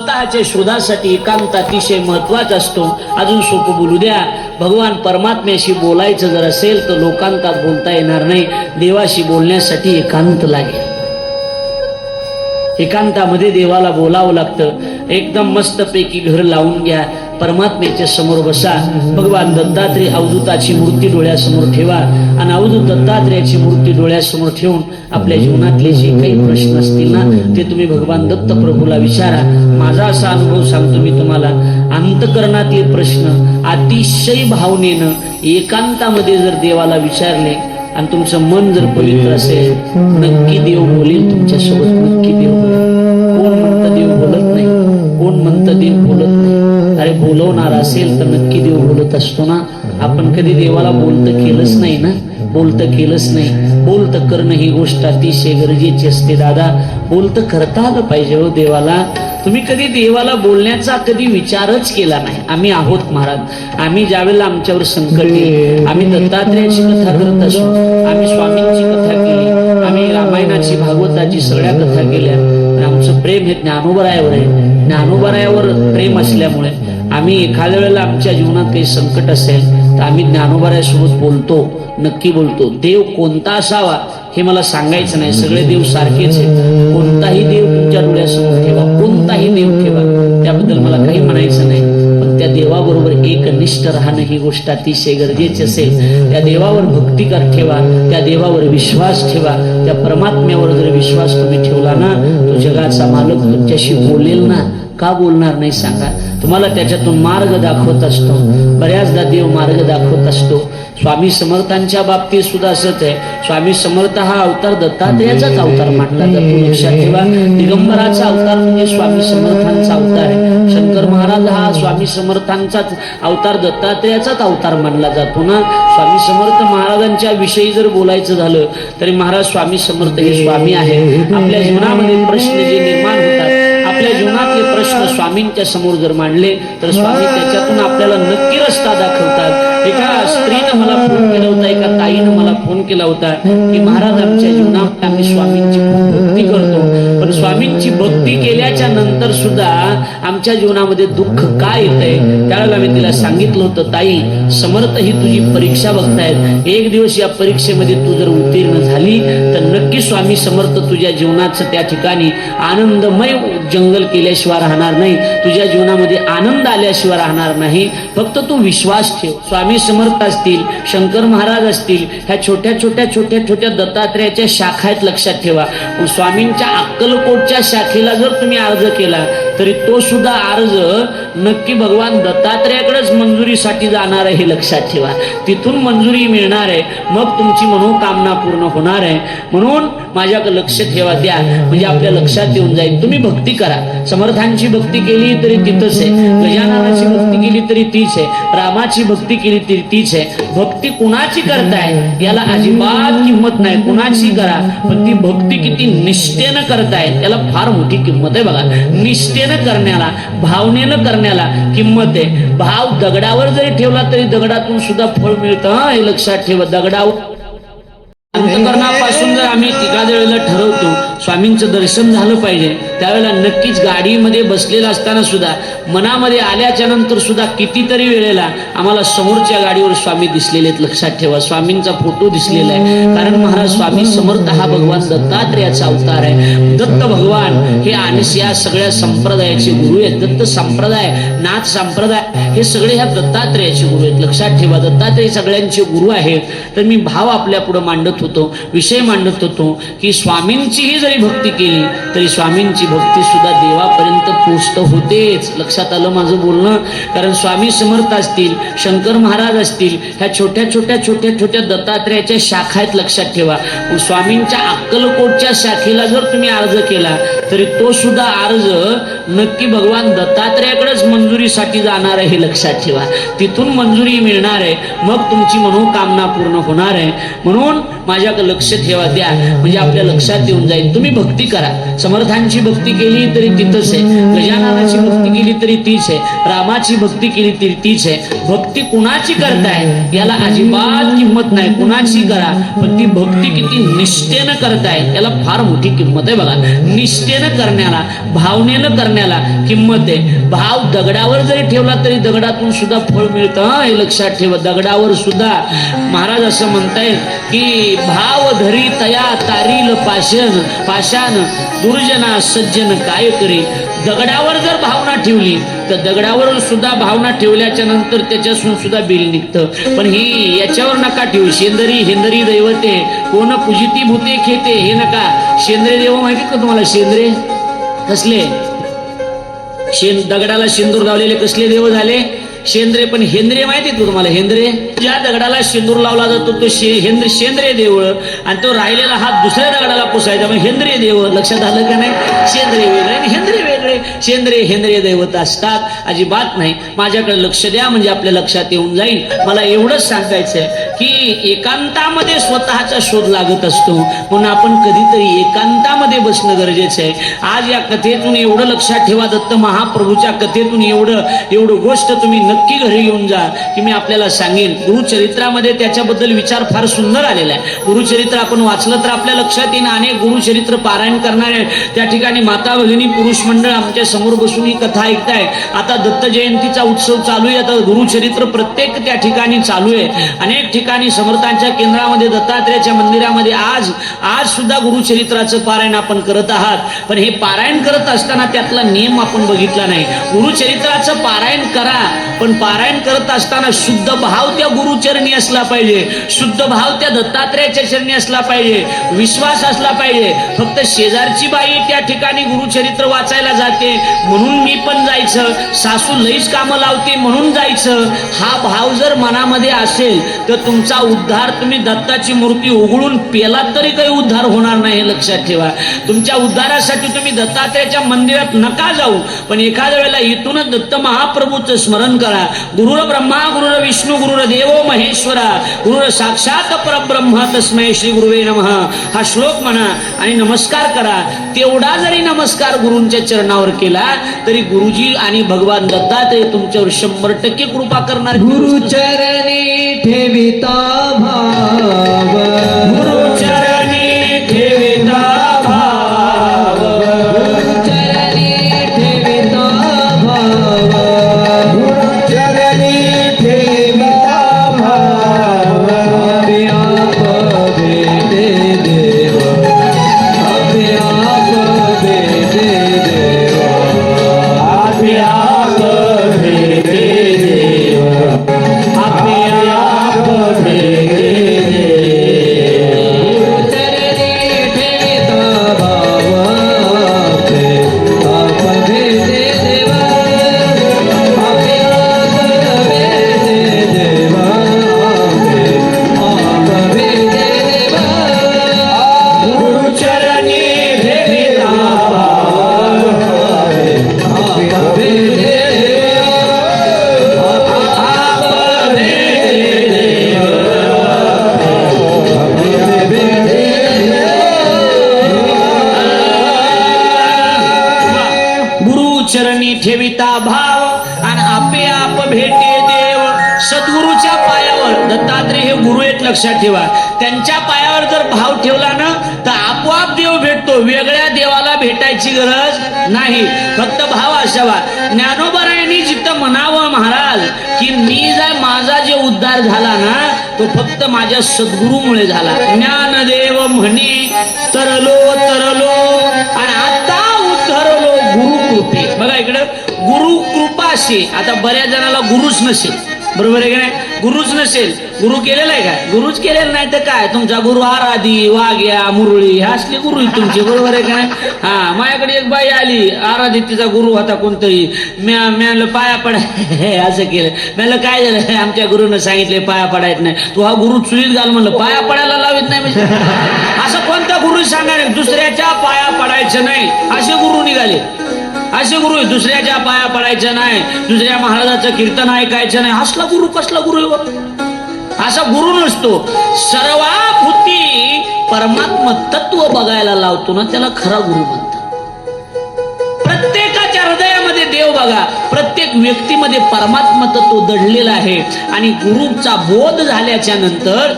स्वतःच्या शोधासाठी एकांत अतिशय महत्त्वाचा असतो. अजून सोपं बोलू द्या. भगवान परमात्म्याशी बोलायचं जर असेल तर लोकांतात बोलता येणार नाही. देवाशी बोलण्यासाठी एकांत लागेल. एकांतामध्ये देवाला बोलावं लागतं. एकदम मस्तपैकी घर लावून घ्या. परमात्म्याच्या समोर बसा. भगवान दत्तात्रय अवधूताची मूर्ती डोळ्यासमोर ठेवा. आणि अवधूत दत्तात्रेयाची मूर्ती डोळ्यासमोर ठेवून आपल्या जीवनातले जे काही प्रश्न असतील ना ते तुम्ही भगवान दत्त प्रभूला विचारा. माझा असा अनुभव सांगतो मी तुम्हाला. अंतकरणातले प्रश्न अतिशय भावनेनं एकांतामध्ये जर देवाला विचारले आणि तुमचं मन जर पवित्र असेल नक्की देव बोलेल तुमच्यासोबत नक्की देव बोलेल. कोण म्हणतं देव बोलत नाही? कोण म्हणतं देव बोलत नाही? अरे बोलवणार असेल तर नक्की देव बोलत असतो ना. आपण कधी देवाला बोलतं केलंच नाही ना. बोलतं केलंच नाही. बोलतं करणं ही गोष्ट अतिशय गरजेची असते दादा. बोलतं करता आलं पाहिजे हो देवाला. तुम्ही कधी देवाला बोलण्याचा कधी विचारच केला नाही. आम्ही आहोत महाराज. आम्ही ज्यावेळेला आमच्यावर संकट येईल आम्ही दत्तात्रयाची कथा करत असू आम्ही स्वामींची कथा केली आम्ही रामायणाची भागवताची सगळ्या कथा केल्या. आमचं प्रेम हे ज्ञानोबरायावर आहे. ज्ञानोबरायावर प्रेम असल्यामुळे आम्ही एखाद्या वेळेला आमच्या जीवनात काही संकट असेल तर आम्ही ज्ञानोबरायासोबत बोलतो नक्की बोलतो. देव कोणता असावा हे मला सांगायचं नाही. सगळे देव सारखेच आहेत. कोणताही देव तुमच्या डोळ्यासमोर ठेवा. कोणताही देव ठेवा. त्याबद्दल मला काही म्हणायचं नाही. त्या देवाबरोबर एकनिष्ठ राहणं ही गोष्ट अतिशय गरजेची असेल. त्या देवावर भक्ती कर ठेवा त्या देवावर विश्वास ठेवा त्या परमात्म्यावर जर विश्वास तुम्ही ठेवला ना तो जगाचा मालक तुमच्याशी बोलेल ना का बोलणार नाही सांगा? तुम्हाला त्याच्यातून मार्ग दाखवत असतो. बऱ्याचदा देव मार्ग दाखवत असतो. स्वामी समर्थांच्या बाबतीत सुद्धा असंच आहे. स्वामी समर्थ हा अवतार दत्तात्रयाचाच अवतार मानला जातो. लक्षात ठेवा दिगंबराचा अवतार म्हणजे स्वामी समर्थांचा अवतार आहे. शंकर महाराज हा स्वामी समर्थांचाच अवतार दत्तात्रेयाचाच अवतार मानला जातो ना? स्वामी समर्थ महाराजांच्या विषयी जर बोलायचं झालं तरी महाराज स्वामी समर्थ हे स्वामी आहे आपल्या जीवनामध्ये प्रश्न जे निर्माण आपल्या जीवनातले प्रश्न स्वामींच्या समोर जर मांडले तर स्वामी त्याच्यातून आपल्याला नक्की रस्ता दाखवतात. एका स्त्रीनं मला फोन केला होता एका ताईनं मला फोन केला होता की महाराज आमच्या जीवनात आम्ही स्वामींची भक्ती करतो. पण स्वामींची भक्ती केल्याच्यानंतर सुद्धा आमच्या जीवनामध्ये दुःख काय येतंय? त्यावेळेला मी तिला सांगितलं होतं ताई समर्थ ही तुझी परीक्षा बघतायत. एक दिवस या परीक्षेमध्ये तू जर उत्तीर्ण झाली तर नक्की स्वामी समर्थ तुझ्या जीवनाचं त्या ठिकाणी आनंदमय मंगल केल्याशिवाय राहणार नाही. तुझ्या जीवनामध्ये आनंद आल्याशिवाय राहणार नाही. फक्त तू विश्वास ठेव. स्वामी समर्थ असतील शंकर महाराज असतील ह्या छोट्या छोट्या छोट्या छोट्या दत्तात्रयाच्या शाखा आहेत लक्षात ठेवा. स्वामींच्या अक्कलकोटच्या शाखेला जर तुम्ही अर्ज केला तरी तो सुद्धा अर्ज नक्की भगवान दत्तात्रयाकडेच मंजुरीसाठी जाणार आहे हे लक्षात ठेवा. तिथून मंजुरी मिळणार आहे मग तुमची मनोकामना पूर्ण होणार आहे. म्हणून माझ्याकडे लक्ष ठेवा द्या. म्हणजे आपल्या लक्षात येऊन जाईल. तुम्ही भक्ती करा. समर्थांची भक्ती केली तरी तिथंच आहे. गजाननाची भक्ती केली तरी तीच आहे. रामाची भक्ती केली तरी तीच आहे. भक्ती कुणाची करताय? याला अजिबात किंमत नाही. कुणाची करा. पण ती भक्ती किती निष्ठेनं करताय त्याला फार मोठी किंमत आहे बघा. निष्ठेनं करण्याला भावनेनं करण्याला किंमत आहे. भाव दगडावर जरी ठेवला तरी दगडातून सुद्धा फळ मिळतं हं, हे लक्षात ठेवा. दगडावर अंतकरणापासून आम्ही एखाद्या वेळेला ठरवतो स्वामींचं दर्शन झालं पाहिजे त्यावेळेला नक्कीच गाडीमध्ये बसलेला असताना सुद्धा मनामध्ये आल्याच्यानंतर सुद्धा कितीतरी वेळेला आम्हाला समोरच्या गाडीवर स्वामी दिसलेले आहेत लक्षात ठेवा स्वामींचा फोटो दिसलेला आहे. कारण महाराज स्वामी समर्थ हा भगवान दत्तात्रयाचा अवतार आहे. दत्त भगवान हे आणस या सगळ्या संप्रदायाचे गुरु आहेत. दत्त संप्रदाय नाथ संप्रदाय हे सगळे ह्या दत्तात्रयाचे गुरु आहेत. लक्षात ठेवा दत्तात्रय सगळ्यांचे गुरु आहेत तर मी भाव आपल्या पुढे मांडत होतो विषय मांडत होतो की स्वामींचीही जरी भक्ती केली तरी स्वामींची भक्ती सुद्धा देवापर्यंत पोचत होतेच. लक्षात आलं माझं बोलणं? कारण स्वामी समर्थ असतील शंकर महाराज असतील ह्या छोट्या छोट्या छोट्या छोट्या दत्तात्रयाच्या शाखा आहेत लक्षात ठेवा. स्वामींच्या अक्कलकोटच्या शाखेला जर तुम्ही अर्ज केला तरी तो सुद्धा अर्ज नक्की भगवान दत्तात्रयाकडेच मंजुरीसाठी जाणार आहे हे लक्षात ठेवा. तिथून मंजुरी मिळणार आहे मग तुमची मनोकामना पूर्ण होणार आहे. म्हणून माझ्या लक्ष ठेवा द्या म्हणजे आपल्या लक्षात येऊन जाईल. तुम्ही भक्ती करा. समर्थांची भक्ती केली तरी तिथंच आहे. गजाननाची भक्ती केली तरी तीच आहे. रामाची भक्ती केली तरी तीच आहे. भक्ती कुणाची करताय? याला अजिबात किंमत नाही. कुणाची करा? पण ती भक्ती किती निष्ठेनं करताय याला फार मोठी किंमत आहे बघा. निष्ठेनं करण्याला भावनेनं करण्याला किंमत आहे. भाव दगडावर जरी ठेवला तरी दगडातून सुद्धा फळ मिळतं हे? लक्षात ठेवा. दगडावर सुद्धा. महाराज असं म्हणतायत की भाव धरी तया तारील पाषाण पाषाण दुर्जना सज्जन काय करी? दगडावर जर भावना ठेवली तर दगडावर सुद्धा भावना ठेवल्याच्या नंतर त्याच्यासून सुद्धा बिल निघतं. पण ही याच्यावर नका ठेवू. शेंदरी हेंदरी दैवते कोण पूजिती भूते खेते हे नका. शेंद्रे देव माहिती का तुम्हाला शेंद्रे? कसले? शेन दगडाला शेंदूर लावलेले कसले देव झाले? शेंद्रे पण हेंद्रे माहिती का तुम्हाला? हेंद्रे? ज्या दगडाला शेंदूर लावला जातो तो शे हेंद्र शेंद्रे देवळ आणि तो राहिलेला हात दुसऱ्या दगडाला पुसायचा. मग हेंद्रे देव. लक्षात आलं का नाही? शेंद्रे वेगळे आणि हेंद्रे वेगळे शेंद्रिय हेंद्रिय दैवत असतात. अजिबात नाही. माझ्याकडे लक्ष द्या म्हणजे आपल्या लक्षात येऊन जाईल. मला एवढंच सांगायचंय की एकांतामध्ये स्वतःचा शोध लागत असतो. म्हणून आपण कधीतरी एकांतामध्ये बसणं गरजेचं आहे. आज या कथेतून एवढं लक्षात ठेवा दत्त महाप्रभूच्या कथेतून एवढं एवढं गोष्ट तुम्ही नक्की घरी घेऊन जा की मी आपल्याला सांगेन. गुरुचरित्रामध्ये त्याच्याबद्दल विचार फार सुंदर आलेला आहे. गुरुचरित्र आपण वाचलं तर आपल्या लक्षात येईल अनेक गुरुचरित्र पारायण करणारे त्या ठिकाणी माता भगिनी पुरुष मंडळ आमच्यासमोर बसून ही कथा ऐकताय. आता दत्त जयंतीचा उत्सव चालू आहे. आता गुरुचरित्र प्रत्येक त्या ठिकाणी चालू आहे. अनेक ठिकाणी समर्थांच्या केंद्रामध्ये दत्तात्रेयाच्या मंदिरामध्ये आज आज सुद्धा गुरुचरित्राचं पारायण आपण करत आहात. पण हे पारायण करत असताना त्यातला नियम आपण बघितला नाही. गुरुचरित्राचं पारायण करा पण पारायण करत असताना शुद्ध भाव त्या गुरुचरणी असला पाहिजे. शुद्ध भाव त्या दत्तात्रेयाच्या चरणी असला पाहिजे. विश्वास असला पाहिजे. फक्त शेजारची बाई त्या ठिकाणी गुरुचरित्र वाचायला जाते. म्हणून मी पण जायचं. सासू लईच कामं लावते म्हणून जायचं. हा भाव जर मनामध्ये असेल तर तुमचा उद्धार तुम्ही दत्ताची मूर्ती उघडून पेलात तरी काही उद्धार होणार नाही हे लक्षात ठेवा. तुमच्या उद्धारासाठी तुम्ही दत्तात्रेयाच्या मंदिरात नका जाऊ. पण एखाद्या वेळेला इथूनच दत्त महाप्रभूचं स्मरण करा. गुरुर ब्रह्मा गुरुर विष्णू गुरुर देवो महेश्वरा गुरुर साक्षात परब्रह्म तस्मै श्री गुरुवे नम. हा श्लोक म्हणा आणि नमस्कार करा. तेवढा जरी नमस्कार गुरूंच्या चरणावर केला तरी गुरुजी आणि भगवान दत्तात्रय तुमच्यावर शंभर टक्के कृपा करणार गुरुचरणी ठेविता भाव लक्षात ठेवा. त्यांच्या पायावर जर भाव ठेवला ना तर आपोआप देव भेटतो. वेगळ्या देवाला भेटायची गरज नाही. फक्त भाव असावा. ज्ञानोबरायांनी जिथं म्हणावं महाराज की मी जर माझा जे उद्धार झाला ना तो फक्त माझ्या सद्गुरूमुळे झाला. ज्ञानदेव म्हणे तरलो तरलो आणि आता उतरलो गुरु कृपे बघा इकडं गुरु कृपा असे आता बऱ्याच जणाला गुरुच नसेल. बरोबर आहे की नाही? गुरुच नसेल. गुरु केलेला आहे काय? गुरुच केलेला नाही तर काय? तुमचा गुरु आराधी वाघ्या मुरळी ह्या असले गुरु तुमचे. बरोबर आहे का नाही? हा माझ्याकडे एक बाई आली. आराधी तिचा गुरु होता कोणतरी. म्या म्याला पाया पडा हे असं केलं. म्याला काय झालं? आमच्या गुरुनं सांगितले पाया पडायचं नाही. तू हा गुरु चुलीत घाल म्हणलं. पाया पडायला लावित नाही म्हणजे. असं कोणता गुरु सांगणार दुसऱ्याच्या पाया पडायचं नाही. असे गुरु निघाले. असे गुरु दुसऱ्याच्या पाया पडायचं नाही दुसऱ्या महाराजाचं कीर्तन ऐकायचं नाही. असला गुरु कसला गुरु असा गुरु नसतो. सर्वाभूती परमात्म तत्व बघायला लावतो ना त्याला खरा गुरु म्हणतात. प्रत्येकाच्या हृदयामध्ये देव बघा. प्रत्येक व्यक्तीमध्ये परमात्मा तत्व दडलेलं आहे. आणि गुरुचा बोध झाल्याच्यानंतर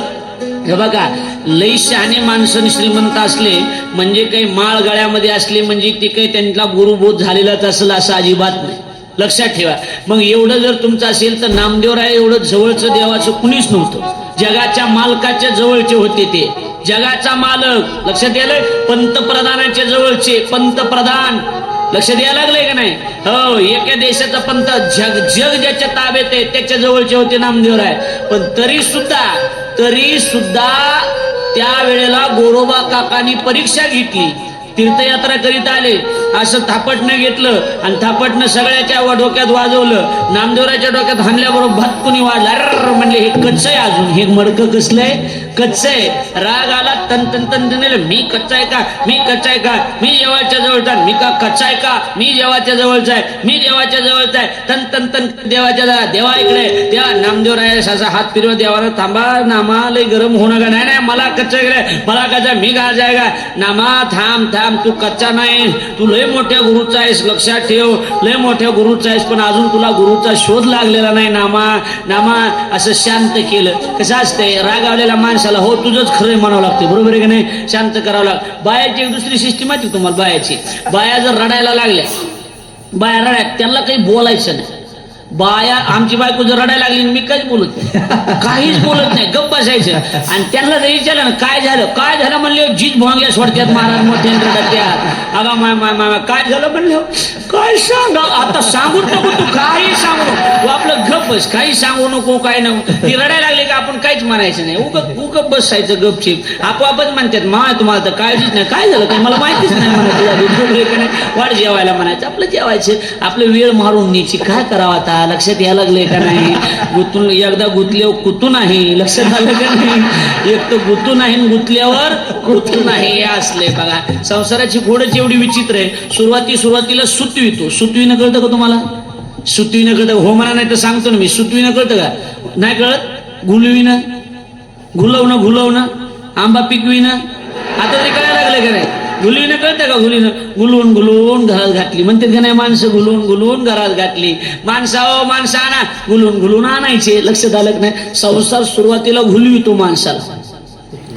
हे बघा लई शहाणे माणसं आणि श्रीमंत असले म्हणजे काही माळ गळ्यामध्ये असले म्हणजे ते काही त्यांना गुरुबोध झालेलाच असेल असं अजिबात नाही. लक्षात ठेवा. मग एवढं जर तुमचं असेल तर नामदेवराय एवढं जवळचं देवाचं कुणीच नव्हतं. जगाच्या मालकाच्या जवळचे होते ते. जगाचा मालक. लक्षात यायलंय पंतप्रधानाच्या जवळचे. पंतप्रधान. लक्षात यायला लागलंय का नाही? हो एका देशाचा पंत. जग जग ज्याच्या ताब्यात आहे त्याच्या जवळचे होते नामदेवराय. पण तरी सुद्धा तरी सुद्धा त्या वेळेला गोरोबा काकांनी परीक्षा घेतली. तीर्थयात्रा करीत आले. असं थापटणं घेतलं आणि थापटणं सगळ्याच्या डोक्यात वाजवलं. नामदेवराच्या डोक्यात हाणल्याबरोबर भत्कुनी वाजला म्हणले हे कच्च आहे अजून. हे मडकं कसलंय कच्च आहे. राग आला तन तन तन तन मी कच्चा आहे का? मी कच्चा आहे का? मी देवाच्या जवळचा मी का कच्चा आहे का? मी देवाच्या जवळचा आहे. मी देवाच्या जवळचा आहे. तन तन तन देवाच्या जवळ देवा इकडे देवा नामदेवराय असा हात फिरव देवाला थांबा. नामा लय गरम होणं का? नाही नाही मला कच्चा इकडे मला कच्चा मी का? नामा थांब थांब. तू कच्चा नाही. तू लय मोठ्या गुरुचा आहेस लक्षात ठेव. लय मोठ्या गुरुचा आहेस पण अजून तुला गुरुचा शोध लागलेला नाही नामा. नामा असं शांत केलं. कसं असतंय रागावलेल्या माणसाला हो तुझंच खरं म्हणावं लागते बरोबर आहे की नाही? शांत करावं लाग. बायाची एक दुसरी सिस्टीम माहिती तुम्हाला बायाची. बाया जर रडायला लागल्या बाया रडाय त्यांना काही बोलायचं नाही. बाया आमची बायको जर रडायला लागली मी काहीच बोलत नाही. काहीच बोलत नाही. गप्प बसायचं. आणि त्यांना जर विचारलं ना काय झालं? काय झालं म्हणले? जीत भोंग्या सोडत्यात महाराज मोठे रडत्यात अगा माय माय माय काय झालं म्हणले? काय सांगा? आता सांगून नको तू. बस काही सांगू नको काय नको. ती रडायला लागली का आपण काहीच म्हणायचं नाही. उग उग बसायचं गपशीप आपोआपच म्हणतात मा तुम्हाला तर काळजीच नाही. काय झालं काय? मला माहितीच नाही म्हणायचं. वाट जेवायला म्हणायचं. आपलं जेवायचं. आपलं वेळ मारून न्यायची. काय करावं आता? लक्षात यायला लागले का नाही? गुतून एकदा गुतल्यावर कुतू नाही लक्षात आलं का नाही? एक तर गुतू नाही गुतल्यावर कुतू नाही हे असले बघा. संसाराची घोडच एवढी विचित्र आहे सुरुवाती सुरुवातीला सुतवितो न कळतं का तुम्हाला? सुतवीनं कळतं. हो म्हणा नाही तर सांगतो ना मी. सुतवीनं कळतं का? नाही कळत? गुलवीनं? घुलवणं घुलवणं आंबा पिकविणं आता तरी काय लागलं का नाही? गुलवीनं कळतं का गुलीनं गुलवून गुलवून घरात घातली. म्हणते का नाही माणसं गुलवून गुलवून घरात घातली. माणसा ओ माणसं आणा. गुलवून गुलवून आणायचे. लक्षात आलं नाही? संसार सुरुवातीला घुलवितो माणसाला.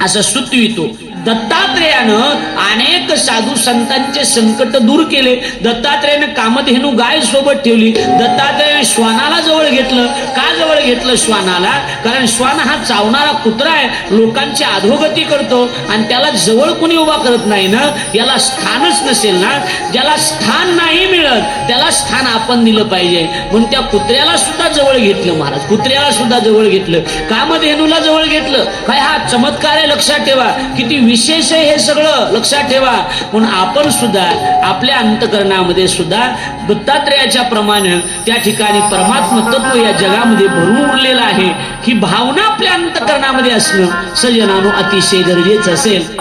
असं सुतवितो. दत्तात्रेयानं अनेक साधू संतांचे संकट दूर केले. दत्तात्रेयानं कामधेनू गाय सोबत ठेवली. दत्तात्रेयाने श्वानाला जवळ घेतलं. का जवळ घेतलं श्वानाला? कारण श्वान हा चावणारा कुत्रा आहे. लोकांची अधोगती करतो. आणि त्याला जवळ कोणी उभा करत नाही ना? याला स्थानच नसेल ना? ज्याला स्थान नाही मिळत त्याला स्थान आपण दिलं पाहिजे. म्हणून त्या कुत्र्याला सुद्धा जवळ घेतलं महाराज. कुत्र्याला सुद्धा जवळ घेतलं. कामधेनूला जवळ घेतलं. काय हा चमत्कार आहे लक्षात ठेवा. किती विशेष हे सगळं लक्षात ठेवा. म्हणून आपण सुद्धा आपल्या अंतकरणामध्ये सुद्धा दत्तात्रेयाच्या प्रमाणे त्या ठिकाणी परमात्म तत्व या जगामध्ये भरून उरलेलं आहे. ही भावना आपल्या अंतकरणामध्ये असणं सजनानो अतिशय गरजेचं असेल.